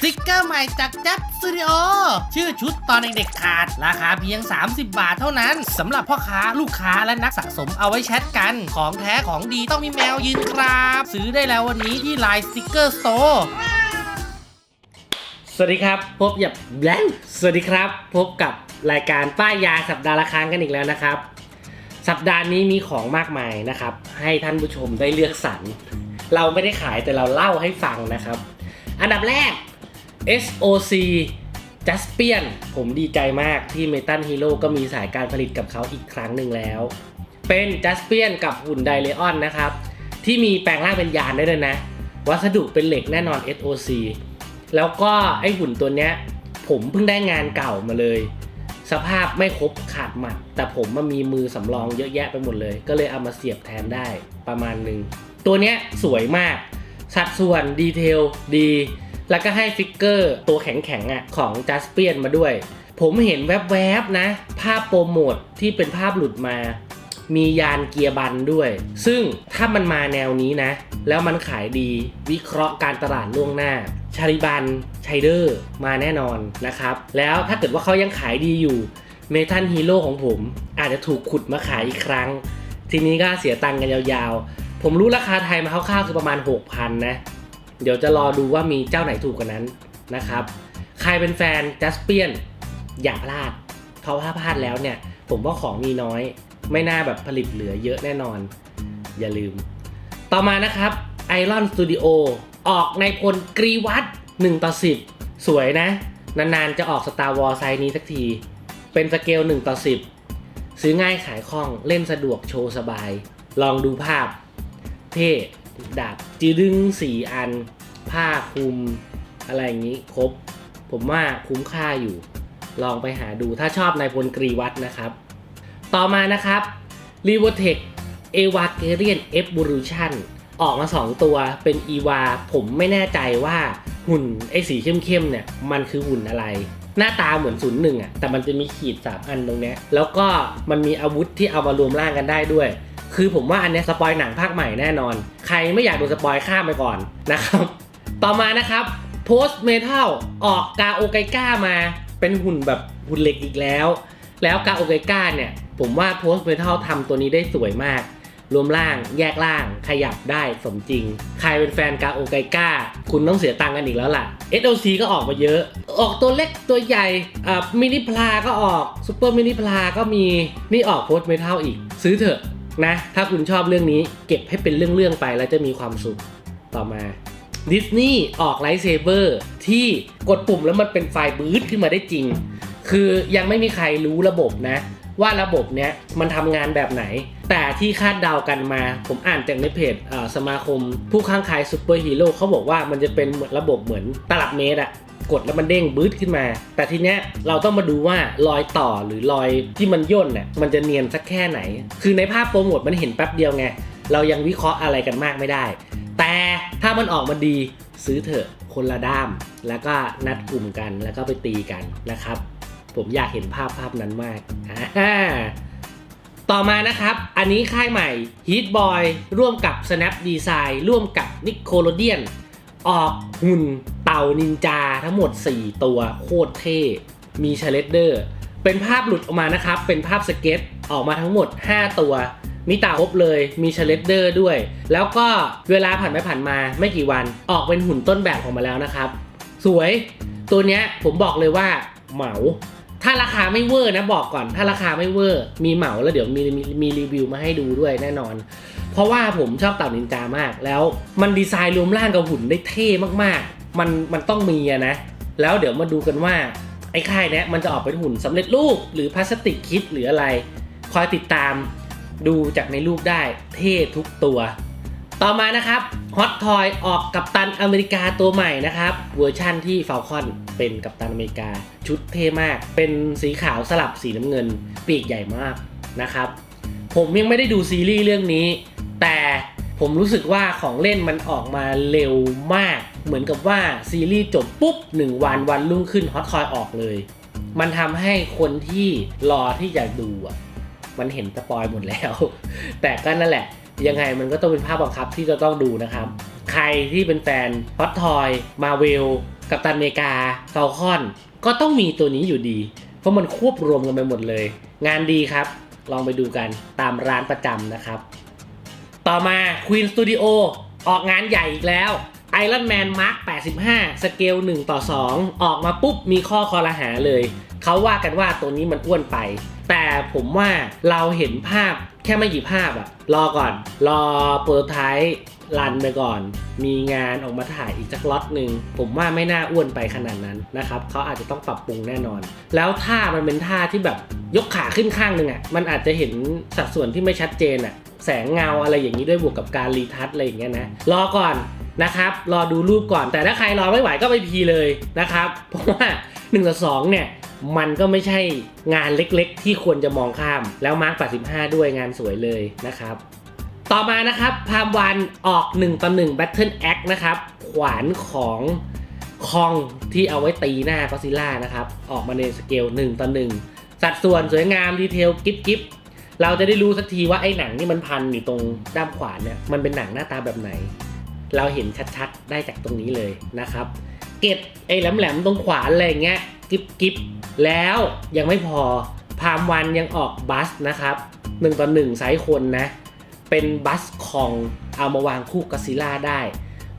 สติกเกอร์ใหม่จากจับสตูดิโอชื่อชุดตอนเด็กๆขาด ราคาเพียง 30 บาทเท่านั้นสำหรับพ่อค้าลูกค้าและนักสะสมเอาไว้แชทกัน ของแท้ของดีต้องมีแมวยืนครับ ซื้อได้แล้ววันนี้ที่ไลน์สติกเกอร์สโตร์สวัสดีครับ พบกับแบงค์สวัสดีครับ พบกับรายการป้ายยาสัปดาห์ละครั้งกันอีกแล้วนะครับ สัปดาห์นี้มีของมากมายนะครับ ให้ท่านผู้ชมได้เลือกสรรเราไม่ได้ขายแต่เราเล่าให้ฟังนะครับ อันดับแรก SOC Jaspion ผมดีใจมากที่ Metal Hero ก็มีสายการผลิตกับเขาอีกครั้งหนึ่งแล้ว เป็น Jaspion กับหุ่นไดเลออนนะครับ ที่มีแปลงร่างเป็นยานได้เลยนะ วัสดุเป็นเหล็กแน่นอน SOC แล้วก็ไอหุ่นตัวเนี้ย ผมเพิ่งได้งานเก่ามาเลย สภาพไม่ครบขาดหมัด แต่ผมมันมีมือสำรองเยอะแยะไปหมดเลย ก็เลยเอามาเสียบแทนได้ประมาณหนึ่งตัวเนี้ยสวยมาก สัดส่วนดีเทลดี แล้วก็ให้ฟิกเกอร์ตัวแข็งๆอะของจัสเปียนมาด้วย ผมเห็นแวบๆนะ ภาพโปรโมทที่เป็นภาพหลุดมา มียานเกียร์บันด้วย ซึ่งถ้ามันมาแนวนี้นะ แล้วมันขายดีวิเคราะห์การตลาดล่วงหน้าชาริบันชัยเดอร์มาแน่นอนนะครับ แล้วถ้าเกิดว่าเขายังขายดีอยู่เมทัลฮีโร่ของผมอาจจะถูกขุดมาขายอีกครั้ง ทีนี้ก็เสียตังค์กันยาวๆ ผมรู้ราคาไทยมาคร่าวๆคือประมาณ 6,000 นะ เดี๋ยวจะรอดูว่ามีเจ้าไหนถูกกว่านั้นนะครับ ใครเป็นแฟนจัสเปียนอย่าพลาด เพราะว่าพลาดแล้วเนี่ย ผมว่าของมีน้อย ไม่น่าแบบผลิตเหลือเยอะแน่นอน อย่าลืม ต่อมานะครับ Iron Studio ออกในพลกรีวัต1ต่อ 10 สวยนะ นานๆจะออก Star Wars ไซส์นี้สักที เป็นสเกล1ต่อ 10 ซื้อง่ายขายคล่องเล่นสะดวกโชว์สบาย ลองดูภาพ เท่ ดาบจืดึงสี่อัน ผ้าคลุมอะไรอย่างนี้ครบ ผมว่าคุ้มค่าอยู่ ลองไปหาดูถ้าชอบนายพลกรีวัตนะครับ ต่อมานะครับ r e v o t e c e v a g a r i a n Evolution ออกมา 2 ตัวเป็น EVA ผมไม่แน่ใจว่าหุ่นไอ้สีเข้มๆเนี่ย มันคือหุ่นอะไร หน้าตาเหมือนศูนย์หนึ่งอะแต่มันจะมีขีด 3 อันตรงเนี้ยแล้วก็มันมีอาวุธที่เอามารวมร่างกันได้ด้วย คือผมว่าอันนี้สปอยหนังภาคใหม่แน่นอน ใครไม่อยากดูสปอยข้ามไปก่อนนะครับ ต่อมานะครับ Post Metal ออกกาโอไกก้ามาเป็นหุ่นแบบหุ่นเหล็กอีกแล้ว แล้วกาโอไกก้าเนี่ย ผมว่า Post Metal ทำตัวนี้ได้สวยมาก รวมร่างแยกร่างขยับได้สมจริง ใครเป็นแฟนกาโอไกก้า คุณต้องเสียตังค์กันอีกแล้วล่ะ SOC ก็ออกมาเยอะ ออกตัวเล็กตัวใหญ่อ่ามินิพลาก็ออกซูเปอร์มินิพลาก็มีนี่ออก Post Metal อีก ซื้อเถอะ นะ ถ้าคุณชอบเรื่องนี้เก็บให้เป็นเรื่องๆไปแล้วจะมีความสุขต่อมาดิสนีย์ออกไลท์เซเบอร์ที่กดปุ่มแล้วมันเป็นไฟบืดขึ้นมาได้จริง คือยังไม่มีใครรู้ระบบนะ ว่าระบบเนี้ยมันทำงานแบบไหน แต่ที่คาดเดากันมา ผมอ่านจากในเพจสมาคม ผู้ข้างใคายซูเปอร์ฮีโร่เขาบอกว่ามันจะเป็นระบบเหมือนตลับเมตรอะ กดแล้วมันเด้งบืดขึ้นมา แต่ทีเนี้ยเราต้องมาดูว่ารอยต่อหรือรอยที่มันย่นเนี่ยมันจะเนียนสักแค่ไหน คือในภาพโปรโมทมันเห็นแป๊บเดียวไง เรายังวิเคราะห์อะไรกันมากไม่ได้ แต่ถ้ามันออกมาดีซื้อเถอะคนละด้าม แล้วก็นัดกลุ่มกันแล้วก็ไปตีกันนะครับ ผมอยากเห็นภาพภาพนั้นมากอ่าต่อมานะครับ อันนี้ค่ายใหม่ Heat Boy ร่วมกับ Snap Design ร่วมกับ Nickelodeon ออกหุ่น เต่านินจาทั้งหมด 4 ตัวโคตรเท่ มีเชลเลดเดอร์ เป็นภาพหลุดออกมานะครับ เป็นภาพสเก็ตออกมาทั้งหมด 5 ตัว มีเต่าครบเลย มีเชลเลดเดอร์ด้วย แล้วก็เวลาผ่านไปผ่านมาไม่กี่วัน ออกเป็นหุ่นต้นแบบออกมาแล้วนะครับ สวย ตัวเนี้ยผมบอกเลยว่าเหมาถ้าราคาไม่เวอร์นะบอกก่อน ถ้าราคาไม่เวอร์มีเหมาแล้วเดี๋ยวมีมีมีรีวิวมาให้ดูด้วยแน่นอน เพราะว่าผมชอบเต่านินจามาก แล้วมันดีไซน์รวมร่างกับหุ่นได้เท่มากๆ มันมันต้องมีอะนะ แล้วเดี๋ยวมาดูกันว่า ไอ้ค่ายเนี้ยมันจะออกเป็นหุ่นสำเร็จรูปหรือพลาสติกคิดหรืออะไร คอยติดตามดูจากในรูปได้เท่ทุกตัว ต่อมานะครับฮอตทอยออกกับตันอเมริกาตัวใหม่นะครับ เวอร์ชั่นที่ฟลคอนเป็นกับตันอเมริกา ชุดเท่มาก เป็นสีขาวสลับสีน้ำเงิน ปีกใหญ่มากนะครับ ผมยังไม่ได้ดูซีรีส์เรื่องนี้ แต่ผมรู้สึกว่าของเล่นมันออกมาเร็วมาก เหมือนกับว่าซีรีส์จบปุ๊บ 1 วันวันรุ่งขึ้นฮอตทอยออกเลย มันทำให้คนที่รอที่จะดูอะมันเห็นสปอยหมดแล้ว แต่ก็นั่นแหละ ยังไงมันก็ต้องเป็นภาพบังคับที่จะต้องดูนะครับ ใครที่เป็นแฟนฮอตทอยมาเวลกัปตันอเมริกาเฟลคอน ก็ต้องมีตัวนี้อยู่ดี เพราะมันควบรวมกันไปหมดเลย งานดีครับ ลองไปดูกันตามร้านประจำนะครับ ต่อมา Queen Studio ออกงานใหญ่อีกแล้ว Iron Man Mark 85 สเกล 1 ต่อ 2 ออกมาปุ๊บมีข้อคอรหาเลย เขาว่ากันว่าตัวนี้มันอ้วนไป แต่ผมว่าเราเห็นภาพแค่ไม่กี่ภาพอะรอก่อน รอโปรตไทป์รันไปก่อน มีงานออกมาถ่ายอีกสักล็อตหนึ่ง ผมว่าไม่น่าอ้วนไปขนาดนั้นนะครับ เขาอาจจะต้องปรับปรุงแน่นอน แล้วท่ามันเป็นท่าที่แบบยกขาขึ้นข้างหนึ่งอะมันอาจจะเห็นสัดส่วนที่ไม่ชัดเจนอะแสงเงาอะไรอย่างนี้ด้วยบวกกับการรีทัชอะไรอย่างเงี้ยนะ รอก่อน นะครับ รอดูรูปก่อน แต่ถ้าใครรอไม่ไหวก็ไปพีเลยนะครับ เพราะว่า1ต่อ2เนี่ยมันก็ไม่ใช่งานเล็กๆ ที่ควรจะมองข้าม แล้วมาร์ค85 ด้วยงานสวยเลยนะครับ ต่อมานะครับพามวันออก1ต่อ1 Battle Axe นะครับ ขวานของคองที่เอาไว้ตีหน้าก็ซิล่านะครับ ออกมาในสเกล1ต่อ1สัดส่วนสวยงามดีเทลกิ๊บกิ๊บเราจะได้รู้สักทีว่าไอ้หนังที่มันพันอยู่ตรงด้ามขวานเนี่ยมันเป็นหนังหน้าตาแบบไหน เราเห็นชัดๆ ได้จากตรงนี้เลยนะครับ เก็บไอ้แหลมๆตรงขวานอะไรเงี้ยกิบกิบแล้วยังไม่พอพามวันยังออกบัสนะครับ1ต่อ1ไซส์คนนะ เป็นบัสคองเอามาวางคู่กัซิล่าได้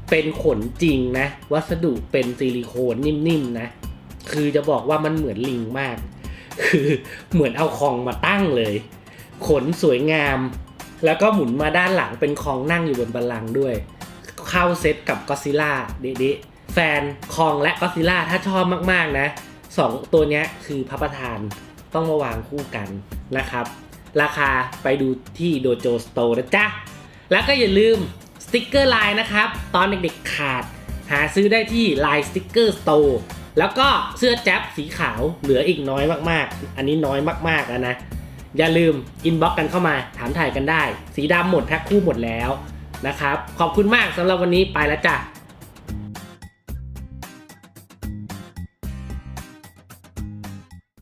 เป็นขนจริงนะ วัสดุเป็นซิลิโคนนิ่มๆนะ คือจะบอกว่ามันเหมือนลิงมาก คือเหมือนเอาคองมาตั้งเลย ขนสวยงาม แล้วก็หมุนมาด้านหลังเป็นคองนั่งอยู่บนบัลลังก์ด้วย เข้าเซตกับก็ซิล่าเดะแฟนคองและก็ซิล่าถ้าชอบมากๆนะสองตัวนี้คือพระประธานต้องมาวางคู่กันนะครับ ราคาไปดูที่โดโจสโตร์นะจ๊ะ แล้วก็อย่าลืมสติกเกอร์ไลน์นะครับ ตอนเด็กๆขาด หาซื้อได้ที่ไลน์สติกเกอร์สโตร์แล้วก็เสื้อแจ๊บสีขาวเหลืออีกน้อยมากๆ อันนี้น้อยมากๆแล้วนะ อย่าลืมอินบ็อกกันเข้ามาถามถ่ายกันได้ สีดำหมดแพ็คคู่หมดแล้ว นะครับ ขอบคุณมากสำหรับวันนี้ไปแล้วจ้ะ